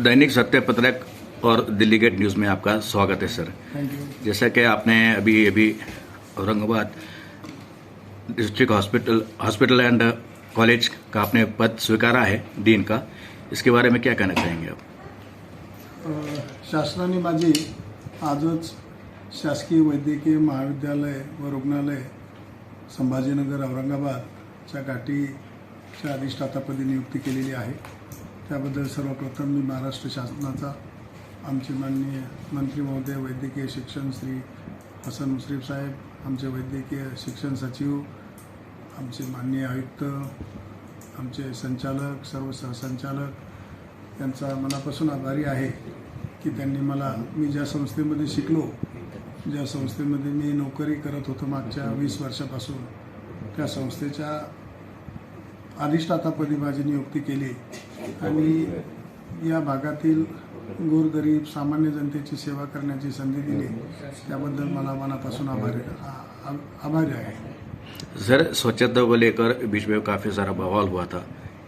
दैनिक सत्य पत्रक और दिल्ली गेट न्यूज़ में आपका स्वागत है सर। जैसा कि आपने अभी अभी Aurangabad district hospital hospital and college का आपने पद स्वीकारा है डीन का। इसके बारे में क्या कहना चाहेंगे आप? शासनाने माझी आजच शासकीय वैद्यकीय महाविद्यालय व रुग्णालय संभाजीनगर औरंगाबाद औरंगाबादच्या गाठीच्या अधिष्ठातापदी नियुक्ती केलेली आहे. त्याबद्दल सर्वप्रथम मी महाराष्ट्र शासनाचा आमचे माननीय मंत्री महोदय वैद्यकीय शिक्षण श्री हसन मुश्रीफ साहेब आमचे वैद्यकीय शिक्षण सचिव आमचे माननीय आयुक्त आमचे संचालक सर्व सहसंचालक यांचा मनापासून आभारी आहे की त्यांनी मला मी ज्या संस्थेमध्ये शिकलो ज्या संस्थेमध्ये मी नोकरी करत होतो मागच्या वीस वर्षापासून त्या संस्थेच्या अधिष्ठातापदी माझी नियुक्ती केली. आणि या भागातील गोरगरीब सामान्य जनतेची सेवा करण्याची संधी दिली. त्याबद्दल मला मनापासून आभारी आभारी आहे. सर स्वच्छता को लेकर बीच में काफ़ी सारा बवाल हुआ था.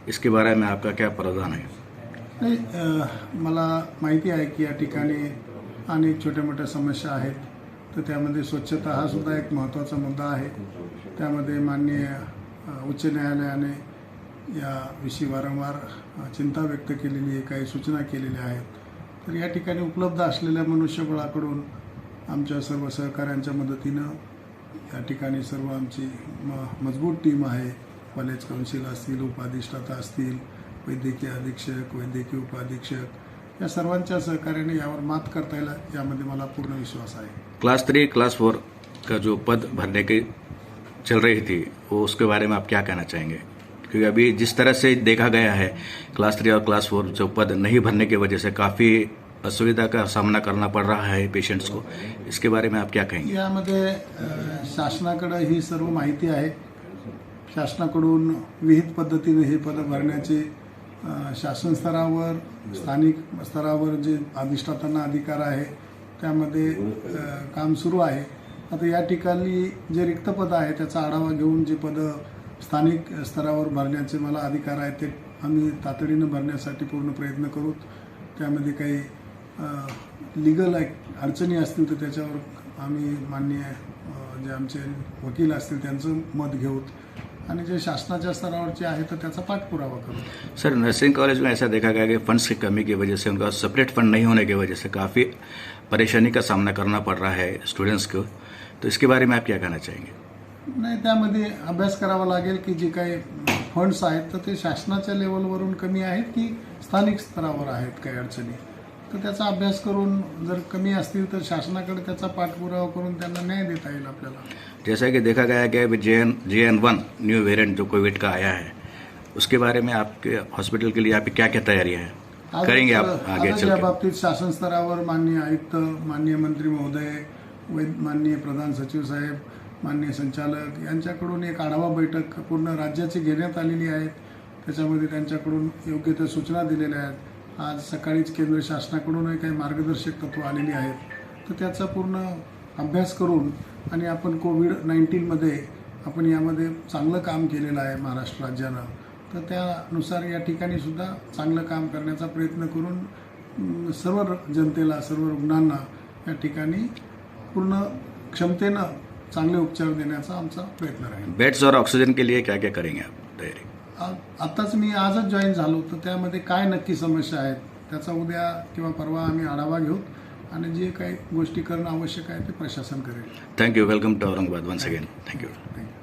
इसके बारे में आपका क्या प्रावधान है? नाही मला माहिती आहे की या ठिकाणी अनेक छोट्या मोठ्या समस्या आहेत. तर त्यामध्ये स्वच्छता हा सुद्धा एक महत्त्वाचा मुद्दा आहे. त्यामध्ये माननीय उच्च न्यायालयाने याविषयी वारंवार चिंता व्यक्त केलेली आहे काही सूचना केलेल्या आहेत. तर या ठिकाणी उपलब्ध असलेल्या मनुष्यबळाकडून आमच्या सर्व सहकाऱ्यांच्या मदतीनं या ठिकाणी सर्व आमची म मजबूत टीम आहे. कॉलेज काउन्सिल असतील उपाधिष्ठाता असतील वैद्यकीय अधीक्षक वैद्यकीय उपाधीक्षक या सर्वांच्या सहकार्याने यावर मात करता येईल यामध्ये मला पूर्ण विश्वास आहे. क्लास थ्री क्लास फोर का जो पद भरने के चल रही थी वो उसके बारे में आप क्या कहना चाहेंगे? क्योंकि अभी जिस तरह से देखा गया है क्लास थ्री और क्लास फोर जो पद नहीं भरने की वजह से काफ़ी असुविधा का सामना करना पड़ रहा है पेशंट्स को। इसके बारे में आप क्या कहेंगे? यामध्ये शासनाकडं ही सर्व माहिती आहे. शासनाकडून विहित पद्धतीने हे पद भरण्याचे शासन स्तरावर स्थानिक स्तरावर जे अधिष्ठातांना अधिकार आहे त्यामध्ये काम सुरू आहे. आता या ठिकाणी जे रिक्त पद आहे त्याचा आढावा घेऊन जे पदं स्थानिक स्तरावर भरण्याचे मला अधिकार आहेत ते आम्ही तातडीनं भरण्यासाठी पूर्ण प्रयत्न करू. त्यामध्ये काही लिगल अडचणी असतील तर त्याच्यावर आम्ही माननीय जे आमचे वकील असतील त्यांचं मत घेऊ. आणि जे शासनाच्या स्तरावरचे आहे तर त्याचा पाठपुरावा करू. सर नर्सिंग कॉलेज में ऐसा देखा गया कि फंड्स की कमी की वजह से उनका सेपरेट फंड नहीं होने की वजह से काफ़ी परेशानी का सामना करना पड़ रहा है स्टूडेंट्स को. तो इसके बारे में आप क्या कहना चाहेंगे? नाही त्यामध्ये अभ्यास करावा लागेल की जे काही फंड्स आहेत तर ते शासनाच्या लेवलवरून कमी आहेत की स्थानिक स्तरावर आहेत काही अडचणी? तर त्याचा अभ्यास करून जर कमी असतील तर शासनाकडे त्याचा पाठपुरावा करून त्यांना न्याय देता येईल आपल्याला. जैसा कि देखा गया कि J N J N one new variant जो कोविड का आया है उसके बारे में आपके हॉस्पिटल के लिए आपकी क्या क्या तैयारियां हैं? करेंगे आप आगे या बाबतीत शासन स्तरावर माननीय आयुक्त माननीय मंत्री महोदय माननीय प्रधान सचिव साहेब मान्य संचालक यांच्याकडून एक आढावा बैठक पूर्ण राज्याची घेण्यात आलेली आहे त्याच्यामध्ये त्यांच्याकडून योग्य त्या सूचना दिलेल्या आहेत. आज सकाळीच केंद्र शासनाकडूनही काही मार्गदर्शक तत्व आलेली आहेत. तर त्याचा पूर्ण अभ्यास करून आणि आपण कोविड नाईन्टीनमध्ये आपण यामध्ये चांगलं काम केलेलं आहे महाराष्ट्र राज्यानं. तर त्यानुसार या ठिकाणी सुद्धा चांगलं काम करण्याचा प्रयत्न करून सर्व जनतेला सर्व रुग्णांना या ठिकाणी पूर्ण क्षमतेनं चांगले उपचार देण्याचा आमचा प्रयत्न राहील. बेड्स और ऑक्सीजन के लिए क्या क्या करेंगे आप तैयारी? आत्ताच मी आजच जॉईन झालो तर त्यामध्ये काय नक्की समस्या आहेत त्याचा उद्या किंवा परवा आम्ही आढावा घेऊ आणि जे काही गोष्टी करणं आवश्यक आहे ते प्रशासन करेल. Thank you welcome to Aurangabad once again thank you thank you